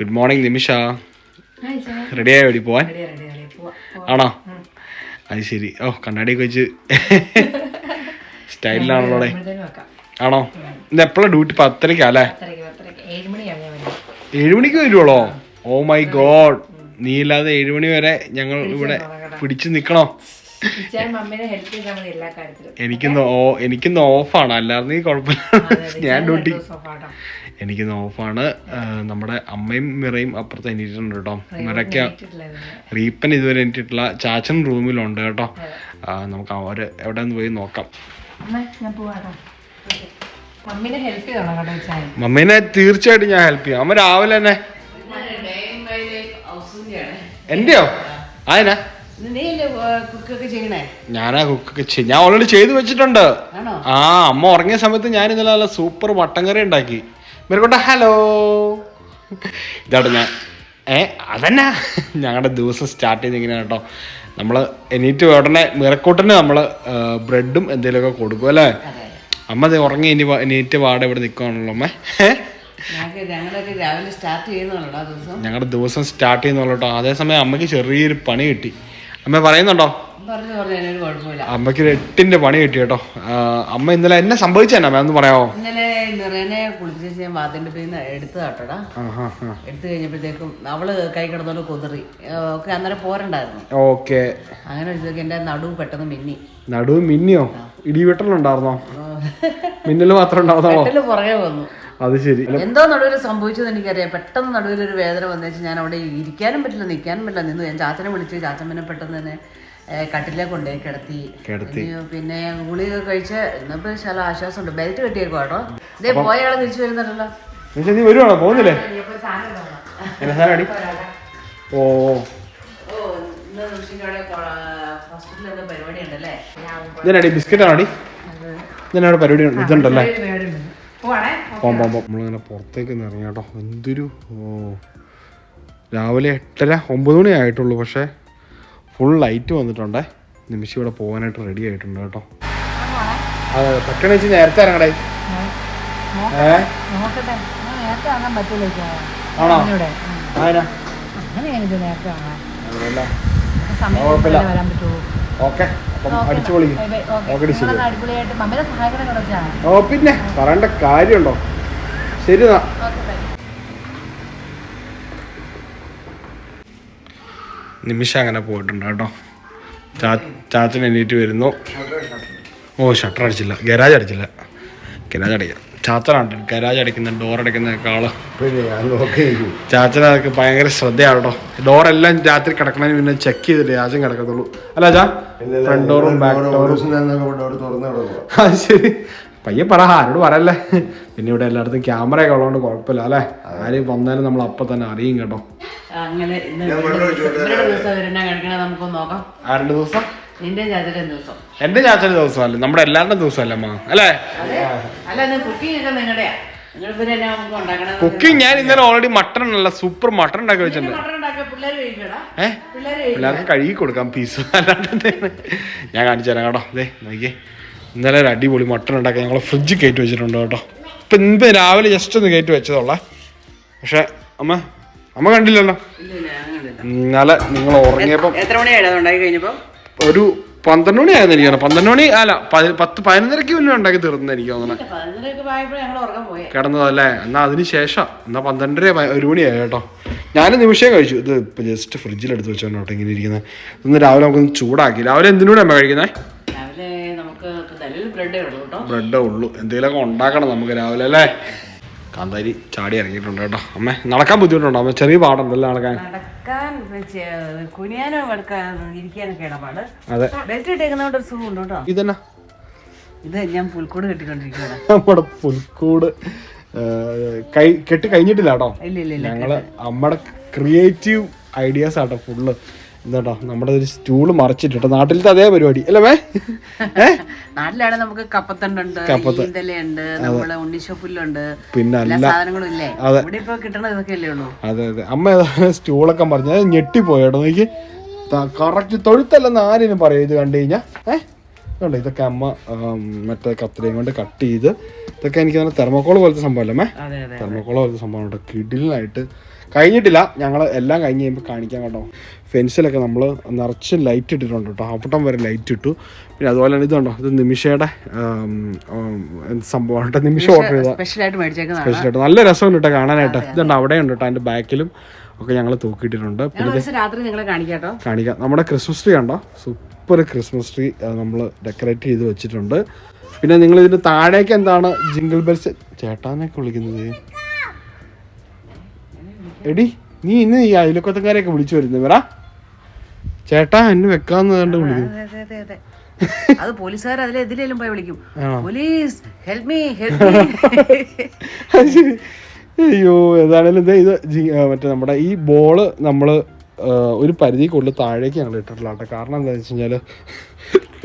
Good morning നിമിഷ ready ആയോ? എടി പോവാൻ? ആണോ? അത് ശരി. ഓ കണ്ണാടിയൊക്കെ വെച്ച്. സ്റ്റൈലിലാണല്ലോ ആണോ? ഇന്ന് എപ്പോഴാണ് ഡ്യൂട്ടി പത്തരയ്ക്കാ അല്ലേ? ഏഴുമണിക്ക് വരുവോളോ? വരുവുള്ളോ ഓ മൈ ഗോഡ് നീ ഇല്ലാതെ ഏഴുമണി വരെ ഞങ്ങൾ ഇവിടെ പിടിച്ചു നിക്കണോ? എനിക്കൊന്ന് ഓ എനിക്കൊന്ന് ഓഫാണ് അല്ലാതെ കുഴപ്പമില്ല. ഞാൻ ഡ്യൂട്ടി എനിക്കിന്ന് ഓഫാണ്. നമ്മുടെ അമ്മയും മിറയും അപ്പുറത്ത് എണീറ്റിട്ടുണ്ട് കേട്ടോ. മിറയ്ക്ക് റീപ്പൻ ഇതുവരെ എണീറ്റിട്ടില്ല. ചാച്ചൻ റൂമിലുണ്ട് കേട്ടോ. നമുക്ക് അവർ എവിടെ നിന്ന് പോയി നോക്കാം. മമ്മീനെ തീർച്ചയായിട്ടും ഞാൻ ഹെൽപ്പ് ചെയ്യാം. അമ്മ രാവിലെ തന്നെ. എന്റെയോ? ആയനാ നീ കുക്കൊക്കെ ചെയ്യണേ? ഞാനാ കുക്കൊക്കെ ചെയ്യും ഞാൻ ഓൾറെഡി ചെയ്തു വെച്ചിട്ടുണ്ട്. ആ അമ്മ ഉറങ്ങിയ സമയത്ത് ഞാൻ ഇന്നലെ നല്ല സൂപ്പർ മട്ടൻ കറി ഉണ്ടാക്കി. മെരുകൊണ്ട ഹലോ. ഇതാട്ടോ ഞാൻ. ഏ അതന്നെ. ഞങ്ങളുടെ ദിവസം സ്റ്റാർട്ട് ചെയ്ത് ഇങ്ങനെയാണ് കേട്ടോ നമ്മൾ എണീറ്റ് ഉടനെ മിറക്കൂട്ടിന് നമ്മൾ ബ്രെഡും എന്തെങ്കിലുമൊക്കെ കൊടുക്കും അല്ലേ? അമ്മ ദേ ഉറങ്ങി ഇനി എണീറ്റ് പാടെ ഇവിടെ നിൽക്കുകയാണല്ലോ അമ്മ. ഞങ്ങളുടെ ദിവസം. സ്റ്റാർട്ട് ചെയ്യുന്നുള്ളൂ കേട്ടോ അതേസമയം അമ്മയ്ക്ക് ചെറിയൊരു പണി കിട്ടി. അമ്മ പറയുന്നുണ്ടോ? അമ്മയ്ക്ക് ഒരു എട്ടിന്റെ പണി കിട്ടി കേട്ടോ. അമ്മ ഇന്നലെ എന്നെ സംഭവിച്ചെന്നാ അമ്മ ഒന്ന് പറയാമോ ഇന്നലെ നിറയെ കുളിപ്പിച്ച് ഞാൻ വാതിന്റെ പേര് എടുത്തു കേട്ടോടാ എടുത്തു കഴിഞ്ഞപ്പോഴത്തേക്കും അവൾ കൈ കിടന്നോണ്ട് കുതിറി. ഒക്കെ അന്നേരം പോരണ്ടായിരുന്നു. ഓക്കെ. അങ്ങനെ വെച്ചതൊക്കെ എന്റെ നടുവ് പെട്ടെന്ന് മിന്നി. നടുവ് മിന്നിയോ? ഇടിവെട്ടലുണ്ടായിരുന്നോ? മിന്നൽ മാത്രം ഉണ്ടായിരുന്നോ പുറകെ വന്നു. അത് ശരി. എന്തോ നടുവിൽ സംഭവിച്ചത് എനിക്കറിയാം. പെട്ടെന്ന് നടുവിൽ ഒരു വേദന വന്നേച്ച് ഞാൻ അവിടെ ഇരിക്കാനും പറ്റില്ല നിൽക്കാനും പറ്റില്ല നിന്ന്. ഞാൻ ചാച്ചനെ വിളിച്ചു. ചാച്ചമ്മനെ പെട്ടെന്ന് തന്നെ കട്ടിലെ കൊണ്ടുപോയി കിടത്തി. പിന്നെ ഗുളിക കഴിച്ച് ഇന്നിപ്പോ ശല ആശ്വാസമുണ്ട്. ബെൽറ്റ് കെട്ടിയേക്കോ കേട്ടോ. ഇതേ പോയാളെ തിരിച്ചു വരുന്നുണ്ടല്ലോ. നീ വരുവാണോ? പോകുന്നില്ലേ? ഓ പരിപാടി? ഉണ്ടല്ലേ പരിപാടി ഉണ്ട് ഇതുണ്ടല്ലേ നമ്മളിങ്ങനെ പുറത്തേക്ക് ഒന്ന് ഇറങ്ങി കേട്ടോ. എന്തൊരു ഓ. രാവിലെ എട്ടര ഒമ്പത് മണി ആയിട്ടുള്ളൂ പക്ഷേ ഫുൾ ലൈറ്റ് വന്നിട്ടുണ്ടേ. നിമിഷം ഇവിടെ പോകാനായിട്ട് റെഡി ആയിട്ടുണ്ട് കേട്ടോ. അതെ പറ്റണ വെച്ച് നേരത്തെ ഇറങ്ങടേ. ഏ? നോക്കട്ടെ. നേരത്തെ വാങ്ങാൻ പറ്റൂല ആണോ? അങ്ങനെ കുഴപ്പമില്ല. ഓക്കെ. അപ്പം അടിച്ചു പൊളിക്കും ഓക്കെ. ശരി ഓ പിന്നെ പറയേണ്ട കാര്യമുണ്ടോ? ശരി എന്നാ. നിമിഷം അങ്ങനെ പോയിട്ടുണ്ട് കേട്ടോ. ചാ ചാച്ചൻ എണീറ്റ് വരുന്നു. ഓ ഷട്ടർ അടിച്ചില്ല. ഗരാജ് അടിച്ചില്ല. ഗരാജ് അടിക്കാം. ചാച്ചനാണ് ഗരാജ് അടിക്കുന്ന ഡോർ അടിക്കുന്ന പിന്നെ ഞാൻ നോക്കി. ചാച്ചൻ അതൊക്കെ ഭയങ്കര ശ്രദ്ധയാണ് കേട്ടോ ഡോറെല്ലാം രാത്രി കിടക്കണതിന് പിന്നെ ചെക്ക് ചെയ്തില്ലേ? ചാച്ചൻ കിടക്കത്തുള്ളൂ. അല്ല ചാ ഫ്രണ്ട് ഡോറും ബാക്ക് ഡോറും അത് ശരി. പയ്യെ പറ ആരോട് പറയല്ലേ? പിന്നെ ഇവിടെ എല്ലായിടത്തും ക്യാമറ ഒക്കെ ഉള്ളതുകൊണ്ട് കുഴപ്പമില്ല അല്ലേ? ആരും വന്നാലും നമ്മൾ അപ്പം തന്നെ അറിയും കേട്ടോ. അങ്ങനെ ഇവരുടെ ദിവസം- ചാച്ചന്റെ ദിവസം. എന്റെ ചാച്ചന്റെ ദിവസമല്ല നമ്മുടെ എല്ലാവരുടെ ദിവസമല്ല അമ്മ? അല്ലേ? കുക്കിംഗ് ഞാൻ ഇന്നലെ ഓൾറെഡി മട്ടൺ അല്ല സൂപ്പർ മട്ടൺ ഉണ്ടാക്കി വെച്ചിട്ടുണ്ട്. ഏഹ് പിള്ളേർക്ക് കഴുകി കൊടുക്കാം പീസ് അല്ലാണ്ട് ഞാൻ കാണിച്ചു തരാം കേട്ടോ. അതെ നോക്കിയേ. ഇന്നലെ ഒരു അടിപൊളി മട്ടൺ ഉണ്ടാക്കി ഞങ്ങൾ ഫ്രിഡ്ജ് കയറ്റി വെച്ചിട്ടുണ്ട് കേട്ടോ. ഇപ്പം ഇന്ന് രാവിലെ ജസ്റ്റ് ഒന്ന് കയറ്റി വെച്ചതുള്ള പക്ഷെ അമ്മ അമ്മ കണ്ടില്ലല്ലോ. ഇന്നലെ നിങ്ങൾ ഉറങ്ങിയപ്പോൾ എത്ര മണിയായിരുന്നു ഉണ്ടാക്കി കഴിഞ്ഞപ്പോ? ഒരു പന്ത്രണ്ട് മണി ആയിരുന്നു എനിക്ക് പന്ത്രണ്ട് മണി അല്ല പതി- പത്ത് പതിനൊന്നരയ്ക്ക് മുന്നേ ഉണ്ടാക്കി തീർന്നു എനിക്ക് പോയെ. കിടന്നതല്ലേ? എന്നാ അതിന് ശേഷം എന്നാ പന്ത്രണ്ടര ഒരു മണിയായി കേട്ടോ. ഞാൻ നിമിഷം കഴിച്ചു. ഇത് ഇപ്പൊ ജസ്റ്റ് ഫ്രിഡ്ജിൽ എടുത്ത് വെച്ചോണ്ട് കേട്ടോ ഇങ്ങനെ ഇരിക്കുന്നത് ഇന്ന് രാവിലെ നമുക്ക് ചൂടാക്കി. രാവിലെ എന്തിനൂടെ അമ്മ കഴിക്കുന്നത് ബ്രെഡേ ഉള്ളൂ എന്തെങ്കിലുമൊക്കെ ഉണ്ടാക്കണം നമുക്ക് രാവിലെ അല്ലേ? കാന്താരി ചാടി ഇറങ്ങിയിട്ടുണ്ട് കേട്ടോ. അമ്മേ നടക്കാൻ ബുദ്ധിമുട്ടുണ്ടോ? അമ്മ ചെറിയ പാടുണ്ടല്ലോ നടക്കാൻ? നടക്കാൻ ചെ- കുനിയാനും എടുക്കാൻ ഇരിക്കാനൊക്കെ ഇടപാട്. അതെ. ബെൽറ്റ് ഇട്ടേക്കുന്നതുകൊണ്ട് ഒരു സുഖം ഉണ്ട് കേട്ടോ. ഇതന്നെ? ഇത് ഞാൻ പുൽക്കൂട് കെട്ടിക്കൊണ്ടിരിക്കുകയാണ് നമ്മുടെ പുൽക്കൂട് ആ, കൈ കെട്ടി കഴിഞ്ഞിട്ടില്ല കേട്ടോ. ഇല്ല ഇല്ല ഇല്ല ഞങ്ങൾ നമ്മുടെ ക്രിയേറ്റീവ് ഐഡിയാസ് ആട്ടോ ഫുള്ള് എന്താട്ടോ നമ്മുടെ ഒരു സ്റ്റൂൾ മറിച്ചിട്ടോ നാട്ടിലത്തെ അതേ പരിപാടി അല്ലേ മേ? നാട്ടിലാണ് നമുക്ക് കപ്പത്തണ്ടുണ്ട് ഈന്തലയുണ്ട് നമ്മളെ ഉണ്ണിശോപ്പുല്ലുണ്ട്. പിന്നെ എല്ലാ അല്ല സാധനങ്ങളും ഇല്ലേ? അതെ. ഇവിടെ ഇപ്പൊ കിട്ടണ ഇതൊക്കെ അല്ലേ ഉള്ളൂ? അതെ അതെ. അമ്മ ഏതായാലും സ്റ്റൂളൊക്കെ മറിഞ്ഞ ഞെട്ടിപ്പോയോട്ടോ എനിക്ക് നോക്കി കറക്റ്റ് തൊഴുത്തല്ലെന്ന് ആരെയും പറയും ഇത് കണ്ടു കഴിഞ്ഞാ? ഏഹ് ഇതൊക്കെ അമ്മ മറ്റേ കത്തിരിയും കൊണ്ട് കട്ട് ചെയ്ത് ഇതൊക്കെ എനിക്ക് തന്നെ തെർമോക്കോൾ പോലത്തെ സംഭവമല്ലേ തെർമോക്കോൾ പോലത്തെ സംഭവം കിഡിലായിട്ട് കഴിഞ്ഞിട്ടില്ല. ഞങ്ങൾ എല്ലാം കഴിഞ്ഞ് കഴിയുമ്പോൾ കാണിക്കാൻ കേട്ടോ. ഫെൻസിലൊക്കെ നമ്മൾ നിറച്ച് ലൈറ്റ് ഇട്ടിട്ടുണ്ട് കേട്ടോ. അവിടം വരെ ലൈറ്റ് ഇട്ടു. പിന്നെ അതുപോലെ തന്നെ ഇതുണ്ടോ ഇത് നിമിഷയുടെ ആം, ആം, സംഭവം? കേട്ടോ നിമിഷം ഓർഡർ ചെയ്ത സ്പെഷ്യലായിട്ട് നല്ല രസമുണ്ട് കേട്ടോ കാണാനായിട്ട്. ഇതുണ്ട് അവിടെ ഉണ്ട് കേട്ടോ അതിന്റെ ബാക്കിലും ഒക്കെ ഞങ്ങൾ തൂക്കിയിട്ടിട്ടുണ്ട്. പിന്നെ കാണിക്കാം രാത്രി നിങ്ങളെ കാണിക്കാട്ടോ കാണിക്കാം. നമ്മുടെ ക്രിസ്മസ് ട്രീ കണ്ടോ? സൂപ്പർ ക്രിസ്മസ് ട്രീ നമ്മൾ ഡെക്കറേറ്റ് ചെയ്ത് വെച്ചിട്ടുണ്ട്. പിന്നെ നിങ്ങൾ ഇതിന്റെ താഴേക്ക് എന്താണ് ജിംഗിൾ ബെൽസ് ചേട്ടാന്നൊക്കെ വിളിക്കുന്നത്. എടി നീ ഇന്ന് ഈ അയലക്കൊത്തക്കാരെയൊക്കെ വിളിച്ചു വരുന്നത് പറ ചേട്ടാ എന്നെ വെക്കാന്ന് കണ്ട് വിളിക്കും. അതെ അതെ അതെ. അതെ പോലീസുകാർ അതിലെ എതിലേലും പോയി വിളിക്കും. Police help me help me അയ്യോ ഏതാണേലും ഇത് ജി- ആ, മറ്റേ നമ്മുടെ ഈ ബോൾ നമ്മൾ ഒരു പരിധിക്കുള്ളിൽ താഴേക്ക് ഞങ്ങൾ ഇട്ടിട്ടില്ല കേട്ടോ കാരണം എന്താണെന്ന് വെച്ച് കഴിഞ്ഞാൽ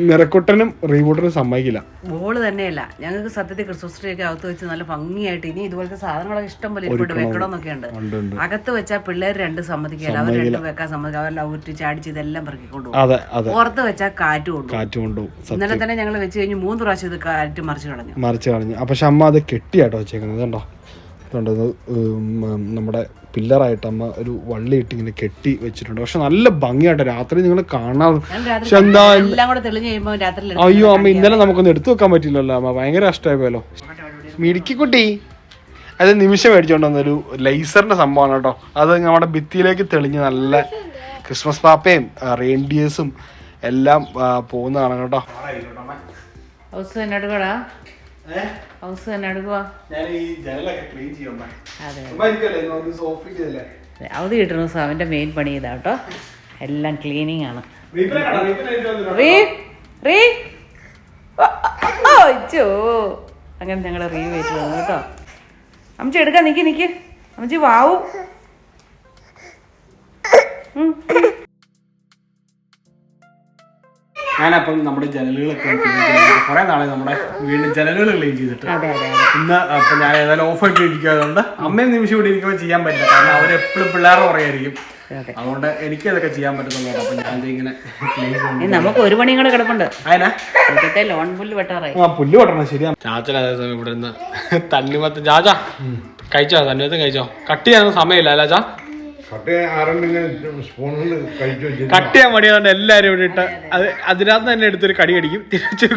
നിറക്കുട്ടനും റീബൂട്ടനും സമ്മതിക്കില്ല. ബോൾ തന്നെയല്ല. ഞങ്ങൾക്ക് സത്യത്തിൽ ക്രിസ്മസ് ട്രീ ഒക്കെ അകത്ത് വെച്ച് നല്ല ഭംഗിയായിട്ട് ഇനി ഇതുപോലത്തെ സാധനങ്ങളൊക്കെ ഇഷ്ടം പോലെ ഇപ്പോഴും വെക്കണമെന്നൊക്കെ ഉണ്ട്. ഉണ്ട് അകത്ത് വെച്ചാൽ പിള്ളേർ രണ്ട് സമ്മതിക്കില്ല. അവർ രണ്ട് വെക്കാൻ സമ്മതിക്കും അവരെല്ലാം ഊറ്റി ചാടിച്ച് ഇതെല്ലാം പറിക്കൊണ്ടുപോകും പുറത്ത് വെച്ചാൽ കാറ്റ് കൊണ്ടുപോകും. കാറ്റ് കൊണ്ടുപോകും. ഇന്നലെ തന്നെ ഞങ്ങൾ വെച്ച് കഴിഞ്ഞ് മൂന്ന് പ്രാവശ്യം ഇത് കാറ്റ് മറിച്ച് കളഞ്ഞു. മറിച്ച് കളഞ്ഞു. അപ്പൊ പക്ഷെ അമ്മ അത് കെട്ടിയാട്ടോ വെച്ചേക്കുന്നത്. കണ്ടോ നമ്മുടെ പില്ലറായിട്ട് അമ്മ ഒരു വള്ളി ഇട്ട് ഇങ്ങനെ കെട്ടി വെച്ചിട്ടുണ്ട്. പക്ഷെ നല്ല ഭംഗിയായിട്ട് രാത്രി നിങ്ങൾ കാണാൻ പക്ഷെ എന്താ അയ്യോ അമ്മ ഇന്നലെ നമുക്കൊന്ന് എടുത്തു വെക്കാൻ പറ്റില്ലല്ലോ അമ്മ. ഭയങ്കര കഷ്ടമായി പോയല്ലോ മിടുക്കിക്കുട്ടി. അത് നിമിഷം മേടിച്ചോണ്ട് വന്നൊരു ലൈസറിന്റെ സംഭവമാണ് കേട്ടോ അത് നമ്മുടെ ഭിത്തിയിലേക്ക് തെളിഞ്ഞ് നല്ല ക്രിസ്മസ് പാപ്പയും റെയിൻഡിയേഴ്സും എല്ലാം പോകുന്നതാണ് കേട്ടോ ഹൗസ് തന്നെ എടുക്കുക ഞാൻ ഈ ജനലൊക്കെ ക്ലീൻ ചെയ്യും അതെ. അവധി കിട്ടുന്ന സാവിന്റെ മെയിൻ പണി ഇതാ കേട്ടോ എല്ലാം ക്ലീനിങ് ആണ്. അങ്ങനെ ഞങ്ങൾ റീ വെയിറ്റ് വന്നു കേട്ടോ. അമ്മച്ചി എടുക്കാൻ നിക്ക് നിക്ക്. അമ്മച്ചി വാവു. ഞാനപ്പം നമ്മുടെ ജനലുകളൊക്കെ കുറെ നാളെ നമ്മുടെ വീണ്ടും ജനലുകൾ ക്ലീൻ ചെയ്തിട്ട്. അതെ അതെ അതെ. ഇന്ന് അപ്പൊ ഞാൻ ഏതായാലും ഓഫ് ആയിട്ട് ഇരിക്കാതുകൊണ്ട് അമ്മയും നിമിഷം ഇവിടെ ഇരിക്കുമ്പോൾ ചെയ്യാൻ പറ്റില്ല. കാരണം അവരെപ്പോഴും പിള്ളേരുടെ പറയായിരിക്കും അതെ. അതുകൊണ്ട് എനിക്ക് അതൊക്കെ ചെയ്യാൻ പറ്റുന്നുള്ളൂ അപ്പൊ ഞാൻ ഇങ്ങനെ നമുക്ക് ഒരു മണിയും കൂടെ കിടപ്പുണ്ട്. അതിനാ ഇപ്പോഴത്തെ ലോൺ പുല്ല് വെട്ടാറായി. ആ പുല്ല് കൊട്ടണം ശരിയാ. ചാച്ചൻ അതേ സമയം ഇവിടെ നിന്ന് തണ്ണിമത്ത് ചാച്ച കഴിച്ചോ? തണ്ണിമത്തം കഴിച്ചോ? കട്ട് ചെയ്യാനൊന്നും സമയമില്ല അല്ല ചാ? കട്ട ചെയ്യാൻ മടിയാതുകൊണ്ട് എല്ലാരും ഇവിടെ ഇട്ട അത് അതിനകത്ത് തന്നെ എടുത്തൊരു കടി കടിക്കും. തിരിച്ചു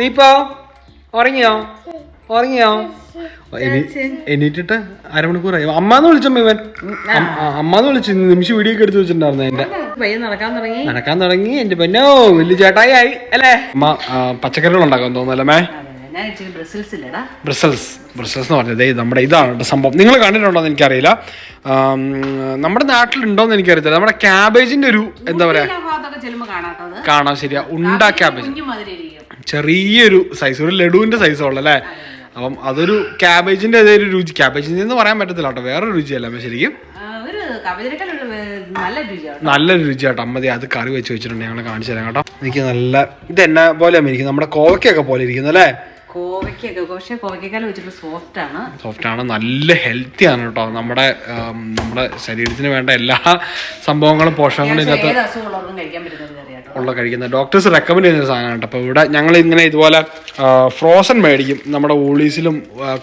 റീപ്പോ ഉറങ്ങിയോ? ഉറങ്ങിയോ? എണീറ്റിട്ട് അരമണിക്കൂറായി. അമ്മാന്ന് വിളിച്ചമ്മ ഇവൻ. അമ്മന്ന് വിളിച്ചു നിമിഷം വീഡിയോ ഒക്കെ എടുത്ത് വെച്ചിട്ടുണ്ടായിരുന്നു എന്റെ നടക്കാൻ തുടങ്ങി. നടക്കാൻ തുടങ്ങി. എന്റെ പെന്നോ വലിയ ചേട്ടായി ആയി. അല്ലേ? അമ്മ പച്ചക്കറികൾ ഉണ്ടാക്കാൻ തോന്നുന്നല്ലേ മേ ബ്രസിൽസ് ബ്രസൽസ് എന്ന് പറഞ്ഞത്. നമ്മുടെ ഇതാണ് കേട്ടോ സംഭവം. നിങ്ങൾ കണ്ടിട്ടുണ്ടോ എന്ന് എനിക്കറിയില്ല. നമ്മുടെ നാട്ടിലുണ്ടോന്ന് എനിക്കറിയത്തില്ല. നമ്മുടെ ക്യാബേജിന്റെ ഒരു എന്താ പറയാ? കാണാം ശരിയാ. ഉണ്ട ക്യാബേജ്. ചെറിയൊരു സൈസ് ഒരു ലഡുവിന്റെ സൈസ് ഉള്ളല്ലേ അപ്പം അതൊരു ക്യാബേജിന്റെ ഏതൊരു ഒരു രുചി. ക്യാബേജിന്റെ എന്ന് പറയാൻ പറ്റത്തില്ല കേട്ടോ. വേറെ രുചിയല്ല ശരിക്കും? നല്ലൊരു രുചി കേട്ടോ. അമ്മതി അത് കറി വെച്ച് വെച്ചിട്ടുണ്ട്. ഞങ്ങൾ കാണിച്ചു തരാം കേട്ടോ. എനിക്ക് നല്ല ഇത് എന്നെ പോലെ ഇരിക്കും നമ്മുടെ കോവക്കൊക്കെ പോലെ ഇരിക്കുന്നു അല്ലേ? കോവയ്ക്കൊക്കെ പക്ഷേ കോവയ്ക്കാലം വെച്ചിട്ട് സോഫ്റ്റ് ആണ് സോഫ്റ്റ് ആണ് നല്ല ഹെൽത്തി ആണ് കേട്ടോ. നമ്മുടെ നമ്മുടെ ശരീരത്തിന് വേണ്ട എല്ലാ സംഭവങ്ങളും പോഷകങ്ങളും ഇതിനകത്ത് ഉള്ള കഴിക്കുന്നത്. ഡോക്ടേഴ്സ് റെക്കമെൻഡ് ചെയ്യുന്ന സാധനമാണ് കേട്ടോ. അപ്പോൾ ഇവിടെ ഞങ്ങൾ ഇങ്ങനെ ഇതുപോലെ ഫ്രോസൺ മേടിക്കും. നമ്മുടെ ഊളീസിലും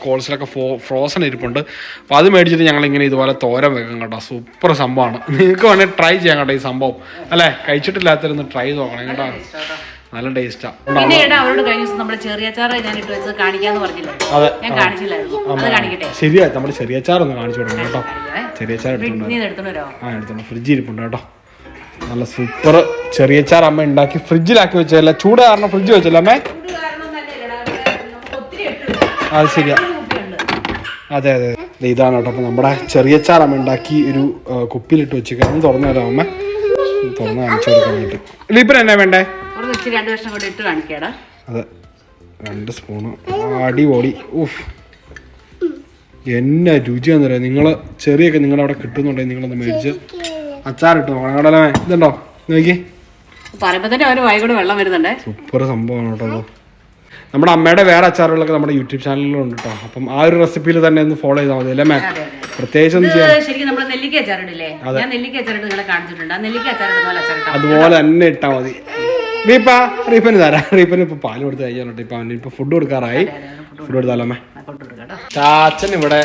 കോൾസിലൊക്കെ ഫോ ഫ്രോസൺ ഇരിപ്പുണ്ട്. അപ്പോൾ അത് മേടിച്ചിട്ട് ഞങ്ങൾ ഇങ്ങനെ ഇതുപോലെ തോരൻ വെക്കും കേട്ടോ. സൂപ്പർ സംഭവമാണ്. നിങ്ങൾക്ക് വേണമെങ്കിൽ ട്രൈ ചെയ്യാം കേട്ടോ ഈ സംഭവം. അല്ലേ? കഴിച്ചിട്ടില്ലാത്തൊന്ന് ട്രൈ നോക്കണം കേട്ടോ. നല്ല ടേസ്റ്റാണ് പിന്നെ ഏട്ടാ അവരോട് കഴിഞ്ഞ ദിവസം നമ്മുടെ ചെറിയ അച്ചാർ ഞാൻ ഇട്ട് വെച്ചത് കാണിക്കാന്ന് പറഞ്ഞില്ലേ? അതെ. ഞാൻ കാണിച്ചില്ലായിരുന്നു. അത് കാണിക്കട്ടെ? ശരിയാ നമ്മുടെ ചെറിയ അച്ചാറൊന്ന് കാണിച്ചു കൊടുക്കണം കേട്ടോ. ചെറിയ അച്ചാർ നീ എടുത്തോ എടുത്തോണ്ട് ആ എടുത്തോ ഫ്രിഡ്ജിൽ ഇരിപ്പുണ്ട് കേട്ടോ. നല്ല സൂപ്പർ ചെറിയ അച്ചാർ അമ്മ ഉണ്ടാക്കി ഫ്രിഡ്ജിലാക്കി വെച്ചല്ല ചൂട് കാരണം ഫ്രിഡ്ജ് വെച്ചല്ലേ അമ്മേ? അത് ശരിയാ. അതെ. അതെ ഇതാണ് കേട്ടോ. അപ്പം നമ്മുടെ ചെറിയ അച്ചാർ അമ്മ ഉണ്ടാക്കി ഒരു കുപ്പിയിലിട്ട് വെച്ചേക്കാം തുറന്നു തരാം അമ്മ. തുറന്ന് കാണിച്ചു കൊടുക്കാൻ വേണ്ടി ഇപ്പം എന്നാ വേണ്ടേ? രണ്ട് വർഷം കൂടി ഇട്ട് കാണിക്കടാ. അതെ. രണ്ട് സ്പൂണ് അടിപൊളി. ഊഫ് എന്നാ രുചിയാന്ന് പറയാം നിങ്ങൾ ചെറിയൊക്കെ നിങ്ങളവിടെ കിട്ടുന്നുണ്ടെങ്കിൽ നിങ്ങളൊന്ന് മേടിച്ച് അച്ചാറിട്ട് നോക്കണം കടലേ ഇതുണ്ടോ? നോക്കി. പറയുമ്പോ തന്നെ അവർ വെള്ളം വരുന്നുണ്ടേ. സൂപ്പർ സംഭവമാണ് കേട്ടോ നമ്മുടെ അമ്മയുടെ വേറെ അച്ചാറുകളൊക്കെ നമ്മുടെ യൂട്യൂബ് ചാനലിലുണ്ട് കേട്ടോ. അപ്പം ആ ഒരു റെസിപ്പിയിൽ തന്നെ ഒന്ന് ഫോളോ ചെയ്താൽ മതി അല്ലേ മേ പ്രത്യേകിച്ച് ശരിക്കും നമ്മൾ നെല്ലിക്ക അച്ചാറിടില്ലേ? ഞാൻ നെല്ലിക്ക അച്ചാറിട്ട് നിങ്ങളെ കാണിച്ചിട്ടുണ്ട്. ആ നെല്ലിക്ക അച്ചാറിടുന്ന പോലെ അച്ചാറിട്ടാ? അതുപോലെ തന്നെ ഇട്ടാൽ മതി. റീപ്പ റീപ്പന് തരാം. റീപ്പന് ഇപ്പൊ പാൽ കൊടുത്ത് കഴിഞ്ഞോട്ടെ ഇപ്പൊ അവന് ഇപ്പൊ ഫുഡ് കൊടുക്കാറായി. ഫുഡ് കൊടുത്താലോ അമ്മേ? ചാച്ചൻ ഇവിടെ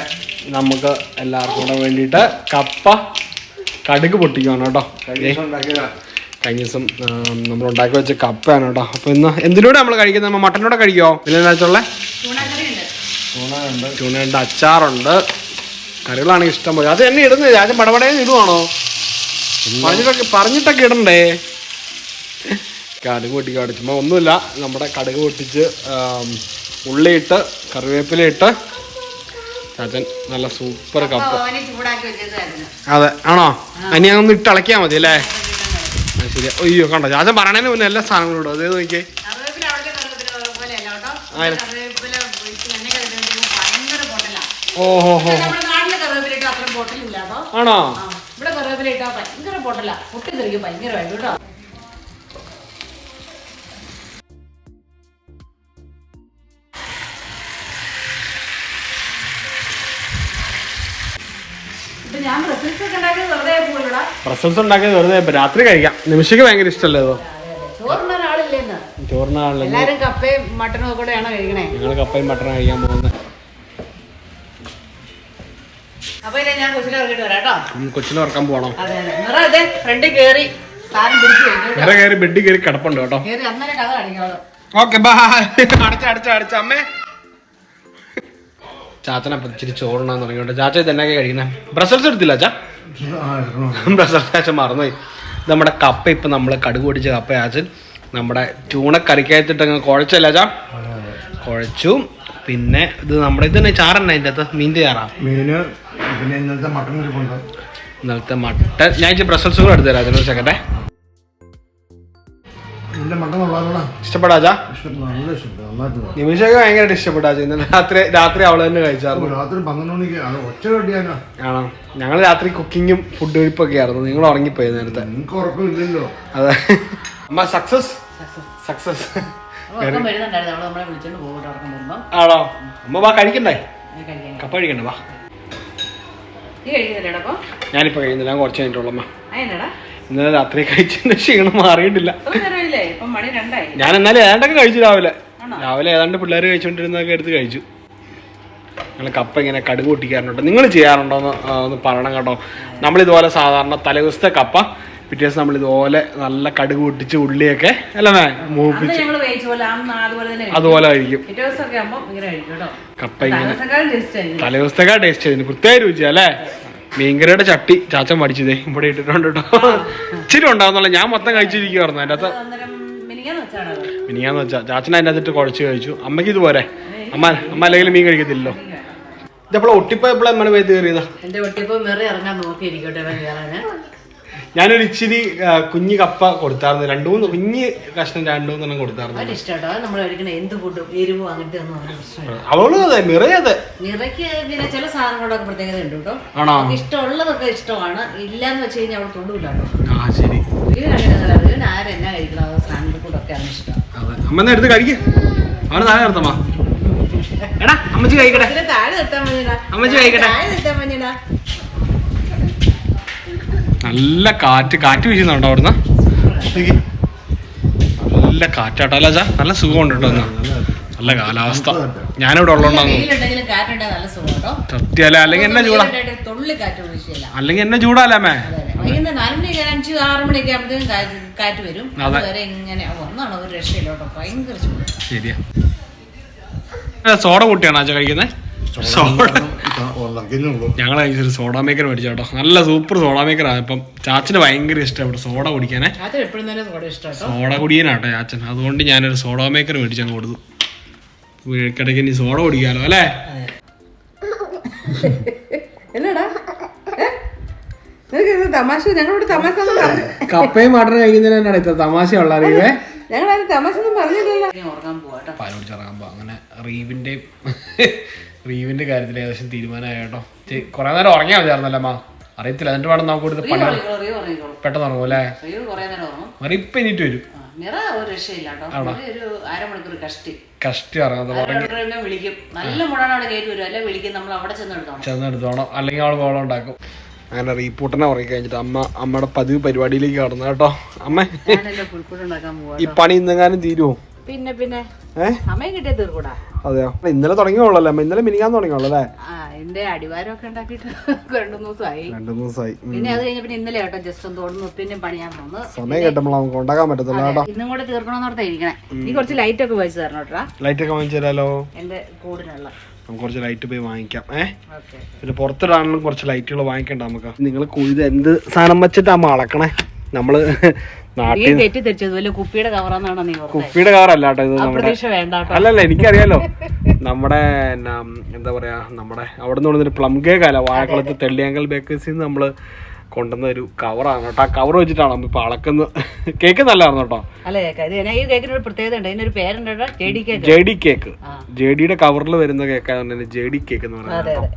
നമുക്ക് എല്ലാവർക്കും കൂടെ വേണ്ടിയിട്ട് കപ്പ കടുക് പൊട്ടിക്കുവാണ് കേട്ടോ. കഴിഞ്ഞ ദിവസം നമ്മൾ ഉണ്ടാക്കി വെച്ച കപ്പയാണ് കേട്ടോ. അപ്പൊ ഇന്ന് എന്തിനൂടെ നമ്മൾ കഴിക്കുന്നത്? നമ്മൾ മട്ടനോടെ കഴിക്കോ ചൂണുണ്ട് ചൂണയുണ്ട് അച്ചാറുണ്ട്. കറികളാണെങ്കിൽ ഇഷ്ടം പോലെ. അത് എന്നെ ഇടുന്നത്? ആദ്യം പടപടേന്ന് ഇടുവാണോ? പറഞ്ഞിട്ടൊക്കെ പറഞ്ഞിട്ടൊക്കെ ഇടണ്ടേ? കടുക് പൊട്ടി ചുമ്മാ ഒന്നുമില്ല. നമ്മുടെ കടുക് പൊട്ടിച്ച് ഉള്ളിയിട്ട് കറിവേപ്പിലയിട്ട് ചാച്ചൻ നല്ല സൂപ്പർ കപ്പ. അതെ. ആണോ? അനി ഒന്ന് ഇട്ട് ഇളക്കിയാൽ മതി അല്ലേ? ശരി. അയ്യോ കണ്ടോ? ചാച്ചൻ പറയണതിന് മുന്നേ എല്ലാ സാധനങ്ങളും ഇടും. അതേ നോക്കിയേ. ഓഹോ ഹോ ആണോ? ഇവിടെ കറിവേപ്പില ഇട്ടാ ഭയങ്കര പൊട്ടല. പൊട്ടി തെറിക്കും ഭയങ്കരമായിട്ട് കേട്ടോ. പ്രസൻസ് ഉണ്ടാക്കിയത് വെറുതെ രാത്രി കഴിക്കാം. നിമിഷയ്ക്ക് ഭയങ്കര ഇഷ്ടമല്ലേ അതോ? എല്ലാരും കപ്പയും മട്ടനും കഴിക്കണേ? ഞങ്ങൾ കപ്പയും മട്ടനും കഴിക്കാൻ പോകുന്നത്. അപ്പൊ ഞാൻ കൊച്ചിനെ ഇറങ്ങിട്ട് വരാം കേട്ടോ. കൊച്ചിനെ ഉറക്കാൻ പോണം അതെ അതെ. ഫ്രണ്ടിൽ കയറി വേറെ ബെഡിൽ കിടപ്പുണ്ട് കേട്ടോ. ഓക്കെ ബാ അടച്ച അടച്ച അടച്ച. അമ്മേ. ചാച്ചനപ്പം ഇച്ചിരി ചോറണാന്ന് തുടങ്ങിയോണ്ട്. ചാച്ച ഇത് എന്നൊക്കെ കഴിക്കുന്നത് ബ്രസൽസ് എടുത്തില്ല ചാ? ബ്രസൽസ് ചാച്ച മറന്നുപോയി. നമ്മുടെ കപ്പ ഇപ്പം നമ്മൾ കടുക് പൊടിച്ച കപ്പ ചാച്ചൻ. നമ്മുടെ ചൂണക്കറിക്കകത്തിട്ട് അങ്ങ് കുഴച്ചല്ല ചാ? കുഴച്ചു. പിന്നെ ഇത് നമ്മുടെ ഇത് തന്നെ ചാറന്നെ അതിന്റെ അകത്ത്? മീന്റെ ചാറാ? മീന് പിന്നെ ഇന്നലത്തെ മട്ടൻ ഇന്നലത്തെ മട്ടൻ. ഞാൻ ഇച്ചിരി ബ്രസൽസ് കൂടെ എടുത്തു തരാം അതിനൊരു സെക്കൻഡേ നന്നായിട്ട് നിമിഷമൊക്കെ ഭയങ്കരമായിട്ട് ഇഷ്ടപ്പെട്ടാ ഇന്നലെ രാത്രി രാത്രി അവൾ തന്നെ കഴിച്ചായിരുന്നു. രാത്രി പന്ത്രണ്ട് മണിക്ക് അത് ഒച്ച ആണോ? ഞങ്ങൾ രാത്രി കുക്കിങ്ങും ഫുഡ് കഴിപ്പൊക്കെ ആയിരുന്നു. നിങ്ങൾ ഉറങ്ങിപ്പോയി നേരത്തെ? നിങ്ങൾക്ക് ഉറക്കമില്ലല്ലോ. അതെ. അമ്മ സക്സസ് സക്സസ് ആണോ? അമ്മ വാ കഴിക്കണ്ടേ? കപ്പ കഴിക്കണ്ടേ വാ. ഞാനിപ്പോ കഴിയുന്നില്ല ഞാൻ കുറച്ച് കഴിഞ്ഞിട്ടുള്ളമ്മ ഇന്നലെ രാത്രി കഴിച്ചതിന്റെ ക്ഷീണം മാറിയിട്ടില്ല. ഞാൻ എന്നാലും ഏതാണ്ടൊക്കെ കഴിച്ചു രാവിലെ? രാവിലെ ഏതാണ്ട് പിള്ളേർ കഴിച്ചുകൊണ്ടിരുന്നതൊക്കെ എടുത്ത് കഴിച്ചു. നിങ്ങൾ കപ്പ ഇങ്ങനെ കടുക് പൊട്ടിക്കാറുണ്ടോ. നിങ്ങൾ ചെയ്യാറുണ്ടോ എന്ന് ഒന്ന് പറയണം കേട്ടോ. നമ്മളിതുപോലെ സാധാരണ തലേദിവസത്തെ കപ്പ പിറ്റേ ദിവസം നമ്മളിതുപോലെ നല്ല കടുക് പൊട്ടിച്ച് ഉള്ളിയൊക്കെ അല്ലേ മേ? മൂപ്പിച്ച്. അതുപോലെ കഴിക്കും. കപ്പ ഇങ്ങനെ തലേദിവസത്തേക്കാ ടേസ്റ്റ് ചെയ്തിന് പ്രത്യേക രുചിയാ അല്ലേ? മീൻകറിയുടെ ചട്ടി. ചാച്ചൻ പഠിച്ചതേ ഇവിടെ ഇട്ടിട്ടുണ്ട് കേട്ടോ ഇച്ചിരി ഉണ്ടാവുന്നുള്ള ഞാൻ മൊത്തം കഴിച്ചിരിക്കുവായിരുന്നു. അതിന്റെ അകത്ത് മിനിയാന്ന് വെച്ചാൽ ചാച്ചൻ അതിന്റെ അകത്തിട്ട് കുഴച്ച് കഴിച്ചു. അമ്മയ്ക്ക് ഇതുപോലെ അമ്മ അമ്മ അല്ലെങ്കിൽ മീൻ കഴിക്കത്തില്ലല്ലോ. ഇതെപ്പോഴും ഒട്ടിപ്പോയപ്പോഴും അമ്മയുടെ പേര് കയറിയതാ. എന്റെ ഒട്ടിപ്പോ മെറി ഇറങ്ങാൻ നോക്കിയിരിക്കട്ടെ ഞാനൊരു ഇച്ചിരി കുഞ്ഞു കപ്പ കൊടുത്തായിരുന്നു. രണ്ടു മൂന്ന് കുഞ്ഞു കഷ്ണം രണ്ടു മൂന്നെണ്ണം കൊടുത്തായിരുന്നു. ഇഷ്ടട്ടോ നമ്മൾ കഴിക്കണ എന്ത് ഫുഡും എരിവും അങ്ങനത്തെ ഒന്നും അവന് പ്രശ്നമില്ല. അവളും അതെ അതെ. നിറയ്ക്ക് പിന്നെ ചില സാധനങ്ങളൊക്കെ പ്രത്യേകത ഉണ്ട് കേട്ടോ. ഇഷ്ടമുള്ളതൊക്കെ ഇഷ്ടമാണ്. ഇല്ലാന്ന് വെച്ച് കഴിഞ്ഞാൽ അവൾ ആ ശരി. ആരെന്നാ കഴിക്കണം സാധനങ്ങൾ ഇഷ്ടം. അമ്മ എന്നാ എടുത്ത് കഴിക്കും. അവന് താഴെ നിർത്തമ്മ. എടാ അമ്മച്ചി കഴിക്കട്ടെ. താഴെ നിർത്താൻ അമ്മച്ചി കഴിക്കട്ടെ. താഴെ നിർത്താൻ നല്ല കാറ്റ് കാറ്റ് വീശുന്നുണ്ടോ അവിടുന്ന്? നല്ല കാറ്റാട്ടോ. അല്ല ചാ നല്ല സുഖമുണ്ട് കേട്ടോ നല്ല കാലാവസ്ഥ. ഞാനിവിടെ കേട്ടോ സത്യമല്ല അല്ലെങ്കിൽ എന്നെ ചൂടാ. അല്ലെങ്കിൽ എന്നെ ചൂടാലേ ശരിയാ. സോഡ കൂട്ടിയാണോ അച്ഛൻ കഴിക്കുന്നത് സോഡ. ഞങ്ങൾ കഴിച്ചൊരു സോഡാ മേക്കർ മേടിച്ചു കേട്ടോ. നല്ല സൂപ്പർ സോഡ മേക്കറാണ് ഇപ്പം ചാച്ചന് ഭയങ്കര ഇഷ്ടപ്പെട്ടു സോഡ കുടിക്കാനേ. സോഡ കുടിയനാട്ടോ ചാച്ചൻ. അതുകൊണ്ട് ഞാനൊരു സോഡാ മേക്കർ മേടിച്ചു അങ്ങ് കൊടുത്തു. ഇടയ്ക്ക് ഇനി സോഡ കുടിക്കാലോ അല്ലേ? എന്നടാ? നിനക്ക് തമാശ? ഞങ്ങളോട് തമാശ കപ്പയും മട്ടനും കഴിക്കുന്നതിനാണ് ഇത്ര തമാശ ഉള്ളറിയവേ ഞങ്ങൾ തമാശ ഒന്നും പറഞ്ഞില്ലല്ലോ. അങ്ങനെ റീവിന്റെയും റീവിന്റെ കാര്യത്തിൽ ഏകദേശം തീരുമാനമായി കേട്ടോ. കുറേ നേരം ഉറങ്ങിയാ മതിയായിരുന്നല്ലോ അമ്മ അറിയത്തില്ല എന്നിട്ട് വേണം നമുക്ക് കൊടുത്ത് പണി പെട്ടെന്ന് ഉറങ്ങും അല്ലേ? കുറേ എനിട്ട് വരും. അല്ലെങ്കിൽ ഉണ്ടാക്കും. അങ്ങനെ റീപൂട്ടനെ ഉറങ്ങി കഴിഞ്ഞിട്ട് അമ്മ അമ്മയുടെ പതിവ് പരിപാടിയിലേക്ക് കടന്നു കേട്ടോ. അമ്മ ഈ പണി ഇന്നെങ്ങാനും തീരുമോ പിന്നെ പിന്നെ. ഏ? കിട്ടിയ തീർക്കൂടാ. അതെയോ? ഇന്നലെ തുടങ്ങിയോളല്ലേ അമ്മ. ഇന്നലെ മിനിക്കാൻ തുടങ്ങിയോളല്ലേ ആ എന്റെ അടിവാരമൊക്കെ ഉണ്ടാക്കിയിട്ട് രണ്ടു ദിവസമായി. രണ്ടു മൂന്ന് ദിവസമായി. പിന്നെ അത് കഴിഞ്ഞ പിന്നെ ഇന്നലെ കേട്ടോ ജസ്റ്റ് ഒന്ന് തോന്നുന്നു പിന്നെ പണിയാൻ തോന്നുന്നു സമയം കിട്ടുമ്പോൾ നമുക്ക് ഉണ്ടാക്കാൻ പറ്റത്തില്ല കേട്ടോ. ഇന്നും കൂടെ തീർക്കണമെന്നോർത്താ ഇരിക്കണേ. നീ കുറച്ച് ലൈറ്റ് ഒക്കെ വെച്ച് തരണം കേട്ടോ. ലൈറ്റ് ഒക്കെ വാങ്ങിച്ചു തരാലോ? എന്റെ കൂടിനുള്ള. നമുക്ക് കുറച്ച് ലൈറ്റ് പോയി വാങ്ങിക്കാം. ഏഹ് ഓക്കെ. പിന്നെ പുറത്തിടാണെങ്കിലും കുറച്ച് ലൈറ്റുകൾ വാങ്ങിക്കണ്ട നമുക്ക്. നിങ്ങൾ കുഴി എന്ത് സാധനം വെച്ചിട്ടാ അളക്കണേ? നമ്മൾ നാട്ടിൽ കുപ്പിയുടെ കവറാന്നാണോ നീ കുപ്പിയുടെ കേട്ടോ ഇത് നമ്മുടെ കേട്ടോ അല്ലല്ല എനിക്കറിയാലോ. നമ്മുടെ എന്താ പറയാ നമ്മുടെ അവിടെ നിന്ന് കൊണ്ടുവന്നൊരു പ്ലം കേക്ക് അല്ല വാഴക്കുളത്ത് തെള്ളിയാങ്കൽ ബേക്കേഴ്സിൽ നിന്ന് നമ്മൾ കൊണ്ടുവന്ന ഒരു കവറാണ് കേട്ടോ. ആ കവർ വെച്ചിട്ടാണ് ഇപ്പൊ അളക്കുന്നത്. കേക്ക് നല്ലതായിരുന്നു കേട്ടോ. അല്ലേ ഈ കേക്കിന് ഒരു പ്രത്യേകത ഉണ്ട്. ഇതിനൊരു പേരുണ്ട് JD cake J D cake ജെഡിയുടെ കവറിൽ വരുന്ന കേക്കാണ് ജെ ഡി കേക്ക് എന്ന് പറയുന്നത്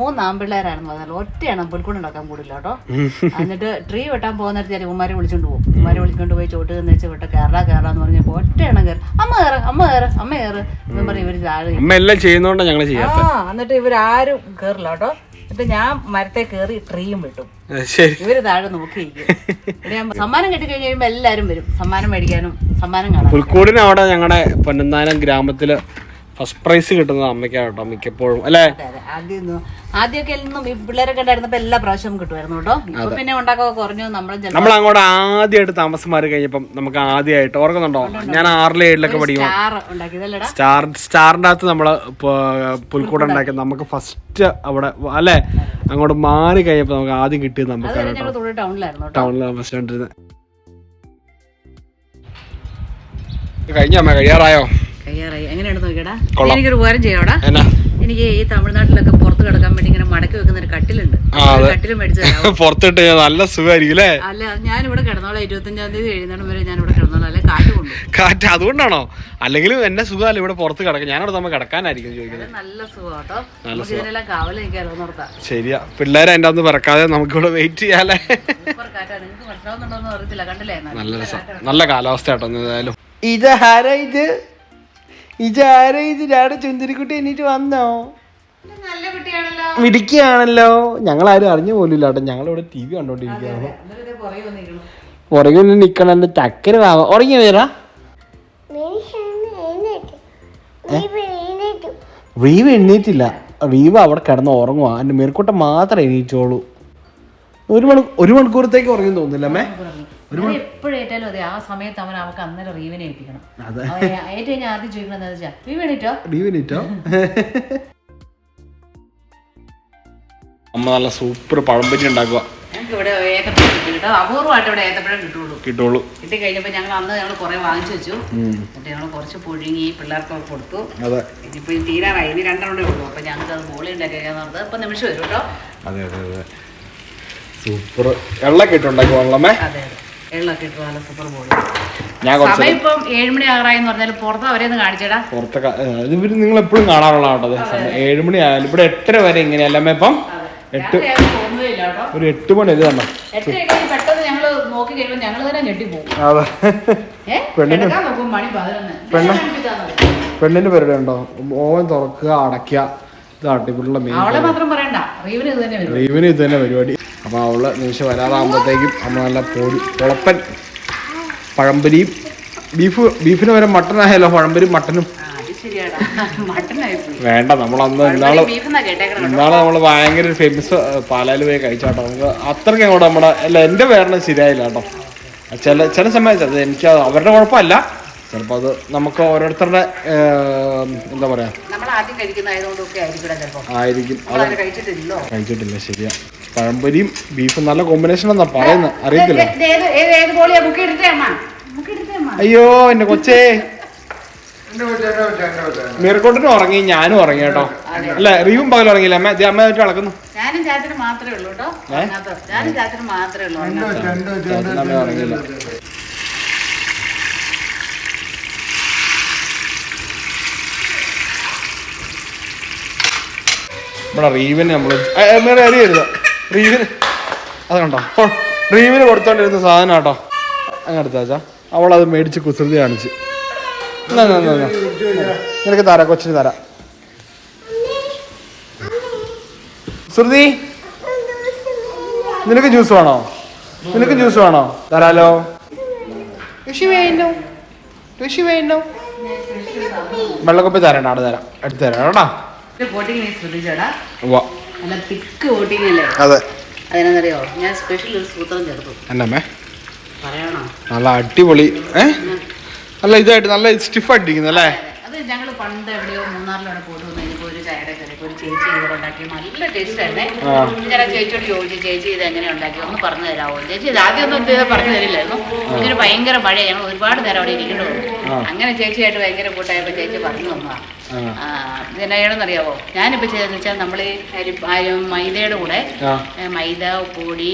മൂന്ന് ആമ്പിള്ളേരായിരുന്നു പറഞ്ഞാൽ ഒറ്റയാണ് പുൽക്കൂട് ഉണ്ടാക്കാൻ കൂടില്ല കേട്ടോ. എന്നിട്ട് ട്രീ വെട്ടാൻ പോകുന്നിടത്ത് ഞാൻ ഉമ്മാരെ വിളിച്ചോണ്ട് പോകും. ഉമ്മാരെ വിളിച്ചോണ്ട് പോയി ചോട്ട് നിന്ന് വെച്ച് വിട്ട കയറാ കയറാന്ന് പറഞ്ഞപ്പോ ഒറ്റയാണ് കയറി അമ്മ കയറ അമ്മ കയറ അമ്മ കയറ് എന്ന് പറഞ്ഞ് ഇവർ താഴെ അമ്മ എല്ലാം ചെയ്യുന്നോണ്ടാ ഞങ്ങൾ ആ എന്നിട്ട് ഇവരാരും കേറില്ല കേട്ടോ. എന്നിട്ട് ഞാൻ മരത്തെ കയറി ട്രീയും വിട്ടു. ഇവർ താഴെ നോക്കി സമ്മാനം കിട്ടി കഴിഞ്ഞ് കഴിയുമ്പോ എല്ലാരും വരും. സമ്മാനം മേടിക്കാനും സമ്മാനം കാണാൻ പുൽക്കൂടിന് അവിടെ ഞങ്ങളുടെ പൊന്നന്താനം ഗ്രാമത്തിൽ ഫസ്റ്റ് പ്രൈസ് കിട്ടുന്നത് അമ്മയ്ക്കാണ് കേട്ടോ മിക്കപ്പോഴും. അല്ലേ? ആദ്യമൊക്കെ എന്നും ഈ പിള്ളേരൊക്കെ ഉണ്ടായിരുന്നപ്പോ എല്ലാ പ്രാവശ്യവും കിട്ടുമായിരുന്നു കേട്ടോ. ഇപ്പൊ പിന്നെ കുറഞ്ഞു നമ്മൾ അങ്ങോട്ട് ആദ്യമായിട്ട് താമസം മാറി കഴിഞ്ഞപ്പം നമുക്ക് ആദ്യമായിട്ട് ഓർക്കുന്നുണ്ടോ? ഞാൻ ആറിലെ ഏഴിലൊക്കെ പഠിക്കും സ്റ്റാർ സ്റ്റാറിന്റെ അകത്ത് നമ്മൾ പുൽക്കൂട ഉണ്ടാക്കി നമുക്ക് ഫസ്റ്റ് അവിടെ അല്ലെ? അങ്ങോട്ട് മാറി കഴിഞ്ഞപ്പോ നമുക്ക് ആദ്യം കിട്ടിയത് നമുക്ക് ടൗണിലായിരുന്നു ടൗണിൽ താമസിച്ചോണ്ടിരുന്നത് കഴിഞ്ഞ അമ്മ? കഴിയാറായോ? കയ്യാറായി എങ്ങനെയാണ് നോക്കിയടാ. എനിക്കൊരു ഉപകാരം ചെയ്യാടാ എനിക്ക് ഈ തമിഴ്നാട്ടിലൊക്കെ പുറത്ത് കിടക്കാൻ വേണ്ടി ഇങ്ങനെ മടക്കി വെക്കുന്ന ഒരു കട്ടിലുണ്ട്. കട്ടിലും. കട്ടിൽ മേടിച്ചു പുറത്തിട്ട് നല്ല സുഖമായിരിക്കും അല്ലേ? അല്ല ഇവിടെ കിടന്നോളാം. ഇരുപത്തഞ്ചാം തീയതി എഴുന്നേണം വരെ ഞാൻ ഇവിടെ കിടന്നോളാം. അല്ലെ കാറ്റ് കൊണ്ടു കാറ്റ് അതുകൊണ്ടാണോ? അല്ലെങ്കിൽ എന്നെ സുഖമല്ല ഇവിടെ പുറത്ത് കിടക്കാം ഞാനവിടെ നമ്മൾ കിടക്കാനായിരിക്കും ചോദിക്കുന്നത്. നല്ല സുഖം കേട്ടോ. സുഖം. ശരിയാ. പിള്ളേരെ എന്റെ അന്ന് പിറക്കാതെ നമുക്കിവിടെ വെയിറ്റ് ചെയ്യാല്ലേ നല്ല രസം. നല്ല കാലാവസ്ഥ കേട്ടോ എന്തായാലും ഇത് ഹരയിത് ഇത്? ഇത് ആരാ ഇത് രാടെ ചുന്തിരിക്കുട്ടി എന്നിട്ട് വന്നോ? നല്ല കുട്ടിയാണല്ലോ. മിടിക്കുകയാണല്ലോ ഞങ്ങൾ ആരും അറിഞ്ഞു പോലില്ല ഞങ്ങൾ ഞങ്ങളിവിടെ ടി വി കണ്ടോണ്ടിരിക്കുകയാണ്. പുറകിൽ നിക്കണം എന്റെ ചക്കര വാവ. ഉറങ്ങി വേറാ റീവ് എണ്ണീറ്റില്ല റീവ് അവിടെ കിടന്ന് ഉറങ്ങുക എന്റെ മേൽക്കൂട്ടം മാത്രം എണീറ്റോളൂ. ഒരു മണി ഒരു മണിക്കൂറത്തേക്ക് ഉറങ്ങി തോന്നുന്നില്ല അതെ ആ സമയത്ത് അവൻ അവർക്ക് അന്നേരം റീവിനെ ഏൽപ്പിക്കണം. ഏറ്റവും ആദ്യം ചോദിക്കണം എന്താ വെച്ചാൽ അമ്മ നല്ല സൂപ്പർ പഴംപറ്റി ഉണ്ടാക്കുക. ഇവിടെ ഏത്തപ്പഴം കിട്ടും കേട്ടോ. അപൂർവമായിട്ട് ഇവിടെ ഏത്തപ്പഴം കിട്ടുള്ളൂ. കിട്ടുള്ളൂ. കിട്ടി കഴിഞ്ഞപ്പോൾ ഞങ്ങൾ അന്ന് ഞങ്ങൾ കുറേ വാങ്ങിച്ചു വെച്ചു. എന്നിട്ട് ഞങ്ങൾ കുറച്ച് പുഴുങ്ങി പിള്ളേർക്കൊക്കെ കൊടുത്തു. അതെ. ഇനിയിപ്പോൾ ഇത് തീരാറായി. ഇനി രണ്ടെണ്ണേ ഉള്ളൂ. അപ്പോൾ ഞങ്ങൾക്ക് അത് മോളി ഉണ്ടാക്കിയാന്ന് പറഞ്ഞത്. ഇപ്പം നിമിഷം വരും കേട്ടോ. അതെ അതെ അതെ. സൂപ്പർ വെള്ളമൊക്കെ ഇട്ടുണ്ടാക്കി വെള്ളമേ അതെ അതെ. എള്ളൊക്കെ ഇട്ട് നല്ല സൂപ്പർ ബോളി ഞാൻ കുറച്ച് സമയം ഇപ്പം ഏഴുമണി ആറായി എന്ന് പറഞ്ഞാൽ പുറത്ത് അവരെ ഒന്ന് കാണിച്ചേടാ. നിങ്ങൾ എപ്പോഴും കാണാറുള്ള കേട്ടോ അതെ സമയം ഏഴ് മണി ആയാലും ഇവിടെ എട്ടര വരെ ഇങ്ങനെയല്ല. അമ്മ ഇപ്പം എട്ട് തോന്നുകയില്ല കേട്ടോ. ഒരു എട്ട് മണി ഇത് എട്ട് പെട്ടെന്ന് ഞങ്ങൾ നോക്കി കഴിയുമ്പോൾ ഞങ്ങൾ തന്നെ ഞെട്ടിപ്പോകും അതെ. ഏഹ് പെണ്ണിന് നോക്കും മണി പതിനൊന്ന്. പെണ്ണ്? ഞാൻ പെണ്ണിന്റെ പരിപാടി ഉണ്ടോ ഓവൻ തുറക്കുക അടയ്ക്കുക. അടിപൊളിയുള്ള മെയിൻ റീവിന് ഇത് തന്നെ പരിപാടി. അപ്പൊ അവൾ നിമിഷം വരാറാകുമ്പോഴത്തേക്കും അമ്മ നല്ല പൊടി പൊളപ്പൻ പഴംപരിയും ബീഫ് ബീഫിന് വരെ മട്ടൻ ആയാലോ പഴംപരിയും മട്ടനും. വേണ്ട നമ്മളന്ന് ഇന്നാൾ ഇന്നാൾ നമ്മൾ ഭയങ്കര ഫേമസ് പാലായിൽ പോയി കഴിച്ചാട്ടോ. നമുക്ക് അത്രയ്ക്ക് അങ്ങോട്ട് നമ്മുടെ അല്ല എന്റെ വേറെ ശരിയായില്ല കേട്ടോ. ചില ചില സമയത്ത് അത് എനിക്ക് അവരുടെ കുഴപ്പമല്ല. ചിലപ്പോൾ അത് നമുക്ക് ഓരോരുത്തരുടെ എന്താ പറയാ നമ്മൾ ആദ്യം കഴിക്കുന്നതായതുകൊണ്ടൊക്കെ ആയിരിക്കും ചിലപ്പോൾ കഴിച്ചിട്ടില്ല ശരിയാ. പഴംപൊരിയും ബീഫും നല്ല കോമ്പിനേഷൻ എന്നാ പറയുന്നത് അറിയത്തില്ല. ഏത് അമ്മ. അയ്യോ എന്റെ കൊച്ചേ. മീർക്കോട്ടിനും ഉറങ്ങി ഞാനും ഉറങ്ങി കേട്ടോ. അല്ല റീവും പകൽ ഉറങ്ങിയില്ല? അമ്മ അമ്മ ആയിട്ട് അളക്കുന്നു ഞാനും ചാച്ചനും മാത്രമേ ഉള്ളൂ കേട്ടോ. ഞാനും ചാച്ചനും മാത്രമേ ഉള്ളൂ ഉറങ്ങിയില്ല. ഇവിടെ റീവിന് നമ്മൾ അറിയരുത് റീവിന് അത് കണ്ടോ ഓ, റീവിന് കൊടുത്തോണ്ടിരുന്ന സാധനം കേട്ടോ അങ്ങനെ എടുത്താച്ചാ അവളത് മേടിച്ച് കുസൃതി കാണിച്ച്. നിനക്ക് തരാം കൊച്ചിന് തരാം. ശ്രുതി നിനക്ക് ജ്യൂസ് വേണോ? നിനക്ക് ജ്യൂസ് വേണോ? തരാലോ. ഋഷി വേണോ ഋഷി വേണോ വെള്ളക്കൊപ്പി തരണ്ട അവിടെ തരാം. എടുത്തു തരാം കേട്ടോ. കോട്ടിങ് നീ ശ്രദ്ധിച്ചോടാ. ഉവ്വ. നല്ല തിക്ക് കോട്ടിങ് അല്ലേ? അതെ. അതിനെന്നറിയോ ഞാൻ സ്പെഷ്യൽ ഒരു സൂത്രം ചേർത്തു. എന്നമ്മേ? പറയണോ? നല്ല അടിപൊളി ഏ? നല്ല ഇതായിട്ട് നല്ല സ്റ്റിഫ് അല്ലേ? അത് ഞങ്ങൾ പണ്ട് എവിടെയോ മൂന്നാറിലവിടെ പോയിട്ട് വന്നു കഴിഞ്ഞപ്പോൾ ഒരു ചായയുടെ കറിയൊക്കെ ഒരു ചേച്ചി ഇവിടെ ഉണ്ടാക്കി. നല്ല ടേസ്റ്റ് തന്നെ. ഞാൻ ചേച്ചിയോട് ചോദിച്ചു ചേച്ചി ഇത് എങ്ങനെ ഉണ്ടാക്കി? ഒന്ന് പറഞ്ഞു തരാമോ ചേച്ചി ഇത് ആദ്യം ഒന്നും ഇത് പറഞ്ഞു തരില്ലായിരുന്നു. ഇതിന് ഭയങ്കര മഴയാണ് ഞങ്ങൾ ഒരുപാട് നേരം അവിടെ ഇരിക്കേണ്ടി വന്നു. അങ്ങനെ ചേച്ചിയായിട്ട് ഭയങ്കര കൂട്ടായപ്പോൾ ചേച്ചി പറഞ്ഞു തന്നതാ. ആ. ഇതിനെയാണെന്നറിയാവോ ഞാനിപ്പോൾ ചെയ്തതെന്ന് വെച്ചാൽ നമ്മൾ മൈദയുടെ കൂടെ മൈദ ഉപ്പുപൊടി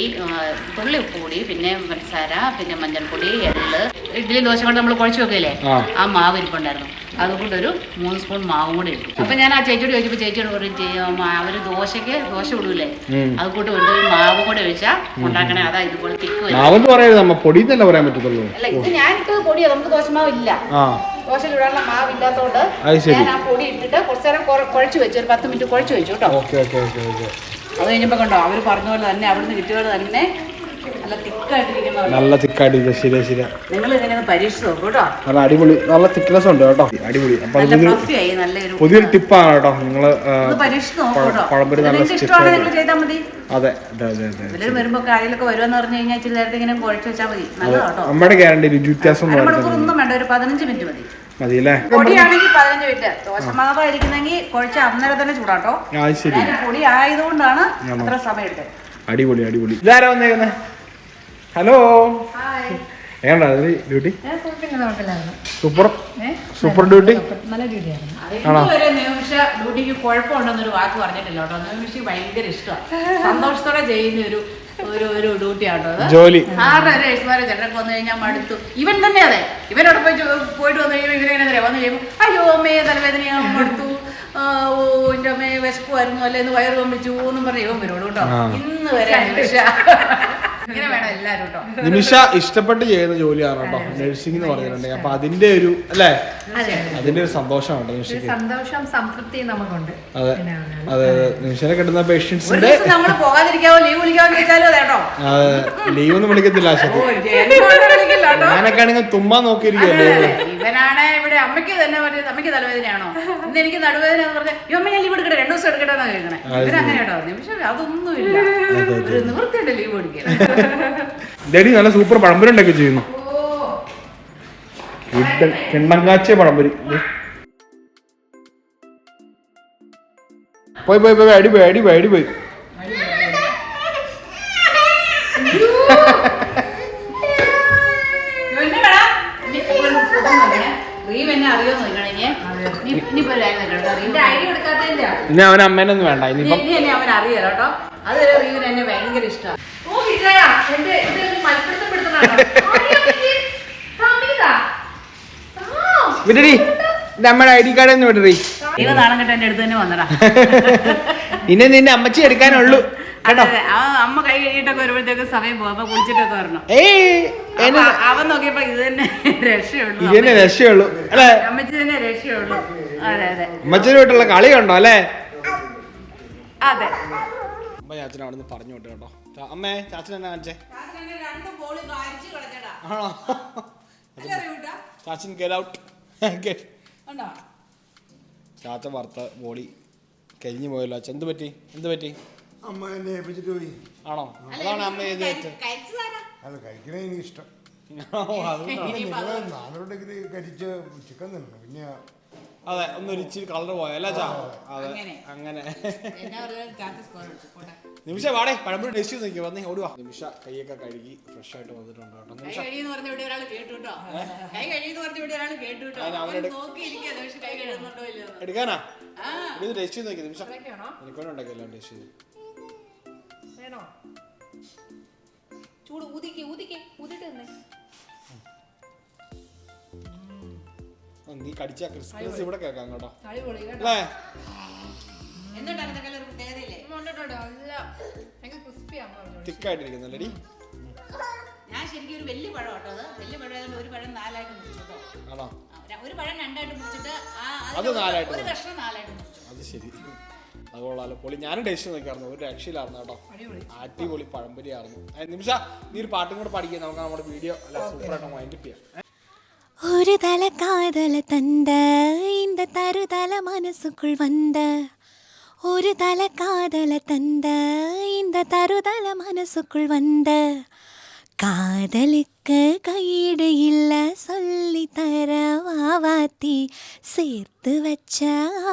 തുള്ളി ഉപ്പുപൊടി പിന്നെ പഞ്ചസാര പിന്നെ മഞ്ഞൾപ്പൊടി എള്ള് ഇഡ്ഡലി ദോശ കൊണ്ട് നമ്മൾ കുഴച്ച് വെക്കില്ലേ? ആ. ആ മാവ് ഇരിപ്പുണ്ടായിരുന്നു. അതുകൊണ്ട് ഒരു മൂന്ന് സ്പൂൺ മാവും കൂടെ ഇട്ടു. അപ്പൊ ഞാൻ ആ ചേച്ചിയോട് ചോദിച്ചപ്പോൾ ചേച്ചിയോട് പറയും ചെയ്യും അവർ ദോശയ്ക്ക് ദോശ ഇടൂലേ? കൂട്ട് ഒരു മാവ് കൂടെ ഒഴിച്ചാൽ ഉണ്ടാക്കണേ. അതാ ഇതുപോലെ തിക്ക് വരും മാവെന്ന് പറയരുത് നമ്മ പൊടി എന്നല്ല പറയാൻ പറ്റത്തുള്ളൂ. അല്ല ഇത് ഞാൻ ഇട്ടത് പൊടിയാ നമുക്ക് ദോശമാവ് ഇല്ല. ദോശ ഇടാനുള്ള മാവ് ഇല്ലാത്തതുകൊണ്ട്. ഞാൻ ആ പൊടി ഇട്ടിട്ട് കുറച്ച് നേരം കുഴച്ചു വെച്ചു ഒരു പത്ത് മിനിറ്റ് കുഴച്ചു വെച്ചു കേട്ടോ. അത് കഴിഞ്ഞപ്പോ കണ്ടോ അവർ പറഞ്ഞ പോലെ തന്നെ അവിടുന്ന് കിട്ടിയ പോലെ തന്നെ നല്ല തിക്കായിട്ട് ശരിയാ ശരിയാ. നിങ്ങൾ നോക്കൂ കേട്ടോ. നല്ല അടിപൊളി നല്ല തിക്നെസ് ഉണ്ട് കേട്ടോ. അടിപൊളി. അപ്പൊ നല്ലൊരു പുതിയൊരു ടിപ്പാണ് കേട്ടോ. നിങ്ങൾ പഴംപൊരി നല്ല അതെ അതെ അതെ അതെ ഇതിൽ വരുമ്പോൾ കാര്യങ്ങളൊക്കെ വരുമെന്ന് പറഞ്ഞു കഴിഞ്ഞാൽ ഇച്ചിരി നേരത്തെ ഇങ്ങനെ കുഴച്ച് വെച്ചാൽ മതി. നല്ലതാ കേട്ടോ. നമ്മുടെ ഗ്യാരണ്ടി രുചി വ്യത്യാസം ഒന്നും വേണ്ട. ഒരു പതിനഞ്ച് മിനിറ്റ് മതി. മതി അല്ലേ പൊടിയാണെങ്കിൽ പതിനഞ്ച് മിനിറ്റ്. ദോശമാവായിരിക്കുന്നെങ്കിൽ കുഴച്ച് അന്നേരം തന്നെ ചൂടാട്ടോ. പൊടി ആയതുകൊണ്ടാണ് അത്ര സമയം എടുത്തത്. അടിപൊളി അടിപൊളി. ഇതാരാ വന്നേക്കുന്നേ? Hello duty super super duty Nimisha ഡ്യൂട്ടിക്ക് കുഴപ്പമുണ്ടെന്നൊരു വാക്ക് പറഞ്ഞിട്ടില്ല കേട്ടോ. നിമിഷ ഭയങ്കര ഇഷ്ടമാണ് സന്തോഷത്തോടെ ചെയ്യുന്ന ഒരു ഒരു ഒരു ജോലി. സാറിന് ഒരു എഴുത്തുമാരെ ചേട്ടനൊക്കെ വന്നു കഴിഞ്ഞാൽ മടുത്തു. ഇവൻ തന്നെ അതെ. ഇവനോട് പോയി പോയിട്ട് വന്നു കഴിയുമ്പോൾ ഇവനെങ്ങനെ വന്നു കഴിയുമ്പോൾ അയ്യോ അമ്മയെ തലവേദനയാ മടുത്തു. ഓ എന്റെ അമ്മയെ വിശക്കുമായിരുന്നു അല്ലെ എന്ന് വയറ് പമ്പിച്ചു എന്നും പറഞ്ഞു ഇവൻ വരോട് കേട്ടോ. ഇന്ന് വരെ നിമിഷ ഇങ്ങനെ വേണം എല്ലാവരും കേട്ടോ നിമിഷ ഇഷ്ടപ്പെട്ട് ചെയ്യുന്ന ജോലിയാണ് കേട്ടോ നഴ്സിംഗ് എന്ന് പറയുന്നുണ്ടെങ്കിൽ അപ്പൊ അതിന്റെ ഒരു അല്ലേ? അതിന്റെ ഒരു സന്തോഷമാണ് നിമിഷയ്ക്ക് സന്തോഷം സംതൃപ്തി നമുക്കുണ്ട്. അതെ. അതെ അതെ. നിമിഷനെ കിട്ടുന്ന പേഷ്യൻസിന്റെ നമ്മൾ പോകാതിരിക്കാവോ? ലീവ് കേട്ടോ ഒന്നും വിളിക്കത്തില്ല ഞാനൊക്കെ ആണെങ്കിൽ തുമ്മാ നോക്കിയിരിക്കല്ലേ ഇവനാണ് ഇവിടെ അമ്മയ്ക്ക് തന്നെ പറഞ്ഞത് അമ്മയ്ക്ക് തലവേദനയാണോ? ഇന്ന് എനിക്ക് നടുവേദന എന്ന് പറഞ്ഞാൽ ഈ അമ്മ ഞാൻ ലീവ് എടുക്കട്ടെ രണ്ടു ദിവസം എടുക്കട്ടെ എന്നാ കേൾക്കണേ. ഇവരങ്ങനെ കേട്ടോ നിമിഷം അതൊന്നുമില്ല. ഒരു നിവൃത്തിയുണ്ട് ലീവ് എടുക്കാൻ ഡെഡി നല്ല സൂപ്പർ പഴംപൊരി ഉണ്ടാക്കി ചെയ്യുന്നു കിണ്ണം കാച്ചിയ പഴംപൊരി. പോയി പോയി പോയി അടി പോയി അടി പോയി അടി പോയി റീവ് എന്നെ അറിയോന്ന് നോക്കണേ ഇനി ഇനിയിപ്പോ ഒരു കാര്യം നോക്കണം എന്റെ ഐഡിയ കൊടുക്കാത്തതിന്റെ ഇനി. അവൻ അമ്മേനൊന്നും വേണ്ട. ഇനിയിപ്പം അവൻ അറിയാലോ കേട്ടോ. അത് റീവിന് എന്നെ ഭയങ്കര ഇഷ്ടമാണ് ഓ വിജയ എന്റെ എന്റെ മത്സരപ്പെടുത്തുന്നതാണോ വിടടി. എന്റെ അമ്മയുടെ ഐ ഡി കാർഡ് ഒന്ന് വിടറി ഇവ നാണം കെട്ട് എന്റെ അടുത്ത് തന്നെ വന്നടാ. ഇനി നിന്നെ അമ്മച്ചി എടുക്കാനുള്ളൂ. അമ്മ കൈ കഴിയിട്ടൊക്കെ വരുമ്പോഴത്തേക്ക് സമയം പോകും. അപ്പൊ കുളിച്ചിട്ടൊക്കെ വരണം. ഏയ് അപ്പൊ അവൻ നോക്കിയപ്പോ ഇത് തന്നെ രക്ഷയുള്ളൂ. അല്ലേ? അമ്മച്ചി തന്നെ രക്ഷയുള്ളൂ. അതെ അതെ. കളി കളിയുണ്ടോ അല്ലേ? അതെ. അമ്മ ചാച്ചൻ അവിടെ നിന്ന് പറഞ്ഞു വിട്ടു കേട്ടോ. അമ്മേ ചാച്ചൻ എന്നാ കാണിച്ചേ? ആണോ? ചാച്ചൻ ഗെറ്റ് ഔട്ട് ചാച്ച വറുത്ത ബോളി കരിഞ്ഞു പോയല്ലോ. അച്ഛൻ എന്ത് പറ്റി? എന്ത് പറ്റി? അമ്മ എന്നെ ഏൽപ്പിച്ചിട്ട് പോയി. ആണോ? അതാണ് അമ്മ ചെയ്ത് വെച്ചത്. അത് കഴിക്കണേ എനിക്ക് ഇഷ്ടം. നാനൂറ് ഡിഗ്രി കരിച്ച് ചിക്കൻ തന്നെ പിന്നെ അതെ ഒന്ന് ഒരിച്ചിരി കളർ പോയല്ലേ ചാ അതെ അങ്ങനെ. നിമിഷ വാടേ പഴമ്പൊഴി ടേസ്റ്റ് നോക്കി വന്നേ ഓടുവാ. നിമിഷ കൈയൊക്കെ കഴുകി ഫ്രഷ് ആയിട്ട് വന്നിട്ടുണ്ട് കേട്ടോ. നിമിഷ. എടുക്കാനാ? ടേസ്റ്റ് നോക്കി നിമിഷ. എനിക്കൊന്നും ഉണ്ടാക്കിയല്ലോ ടേസ്റ്റ് ചെയ്തു. വേണോ? ചൂട് ഊതിക്ക് ഊതിക്ക് ഊതിട്ട് തന്നെ നീ കടിച്ച ക്രിസ്മസ് ഇവിടെ കേൾക്കാം കേട്ടോ. അടിപൊളി കേട്ടോ. അല്ലേ? ഞാൻ ശരിക്കും ഒരു വലിയ പഴം കേട്ടോ അത്. വലിയ പഴം ആയതുകൊണ്ട് ഒരു പഴം നാലായിട്ട് മുറിച്ചിട്ടോ ഒരു- പഴം രണ്ടായിട്ട് മുറിച്ചിട്ട് ആ അത് ഒരു- നാലായിട്ട് ഒരു കഷ്ണം നാലായിട്ട് മുറിച്ചു. അത് ശരി. അത് കൊള്ളാലോ പൊളി ഞാനും ടേസ്റ്റ് നോക്കിയായിരുന്നു ഒരു രക്ഷയിലായിരുന്നു കേട്ടോ അടിപൊളി പഴംപൊരി ആയിരുന്നു നിമിഷ നീ ഒരു പാട്ടും കൂടെ പഠിക്കുക നമുക്ക് നമ്മുടെ വീഡിയോ അല്ല സൂപ്പറായിട്ട് മൈൻഡ് ചെയ്യാം ஒரு தல காதல தந்த இந்த தருதல மனசுக்குள் வந்த ஒரு தல காதல தந்த இந்த தருதல மனசுக்குள் வந்த காதலுக்கு கேட்க கையீடு இல்லை சொல்லி தர வாவாத்தி சேர்த்து வச்ச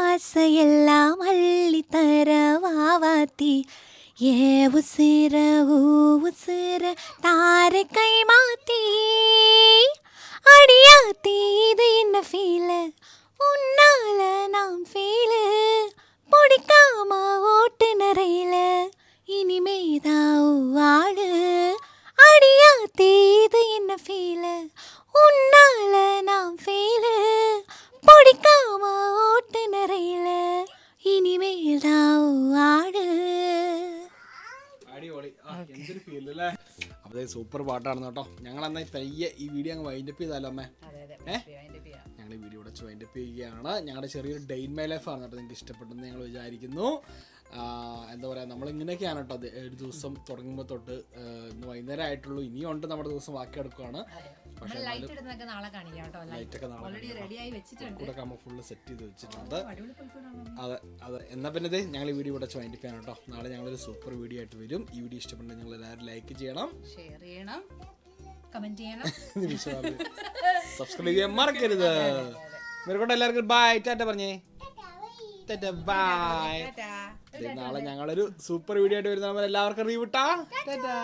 ஆசையெல்லாம் அள்ளி தர வாவாத்தி ஏ உசிர ஊ உசிர தார கை மாத்தி. அடியாத்தி இது என்ன ஃபீலு உன்னால நாம் ஃபீலு பிடிக்காம ஓட்டு நிறையில இனிமே അപ്പൊ സൂപ്പർ പാട്ടാണ് കേട്ടോ. ഞങ്ങൾ എന്നാൽ പയ്യെ ഈ വീഡിയോ അങ്ങ് വൈൻഡപ്പ് ചെയ്താലോ അമ്മേ? അതെ അതെ. ഞങ്ങൾ ഈ വീഡിയോ ഇവിടെ വൈൻഡപ്പ് ചെയ്യുകയാണ്. ഞങ്ങളുടെ ചെറിയൊരു ഡെയിൻ മൈ ലൈഫ് ആണ് കേട്ടോ നിങ്ങൾക്ക് ഇഷ്ടപ്പെട്ടെന്ന് ഞങ്ങൾ വിചാരിക്കുന്നു. എന്താ പറയുക നമ്മൾ ഇങ്ങനെയൊക്കെയാണ് കേട്ടോ അത് ഒരു ദിവസം തുടങ്ങുമ്പോൾ തൊട്ട് ഇന്ന് വൈകുന്നേരം ആയിട്ടുള്ളൂ. ഇനിയുണ്ട് നമ്മുടെ ദിവസം ബാക്കി എടുക്കുകയാണ് പക്ഷേ ലൈറ്റ് ഇടുന്നതൊക്കെ നാളെ കാണിക്കാം കേട്ടോ. ലൈറ്റ് ഒക്കെ നാളെ ഓൾറെഡി റെഡി വെച്ചിട്ടുണ്ട്. കൂടെ നമ്മൾ ഫുള്ള് സെറ്റ് ചെയ്ത് വെച്ചിട്ടുണ്ട്. അടിപൊളി അതെ അതെ. എന്നാൽ പിന്നെ ഇത് ഞങ്ങൾ ഈ വീഡിയോ ഇവിടെ വൈൻഡപ്പ് ചെയ്യണം കേട്ടോ. നാളെ ഞങ്ങളൊരു സൂപ്പർ വീഡിയോ ആയിട്ട് വരും. ഈ വീഡിയോ ഇഷ്ടപ്പെട്ടെങ്കിൽ നിങ്ങൾ എല്ലാവരും ലൈക്ക് ചെയ്യണം. ഷെയർ ചെയ്യണം. കമന്റ് ചെയ്യണം സബ്സ്ക്രൈബ് ചെയ്യാൻ മറക്കരുത്. മെറുകൊണ്ട് എല്ലാവർക്കും ബൈ ടാറ്റ പറഞ്ഞേ. ടാറ്റ ബൈ നാളെ ഞങ്ങളൊരു സൂപ്പർ വീഡിയോ ആയിട്ട് വരുന്ന എല്ലാവർക്കും റീവിട്ടാ ടാറ്റാ.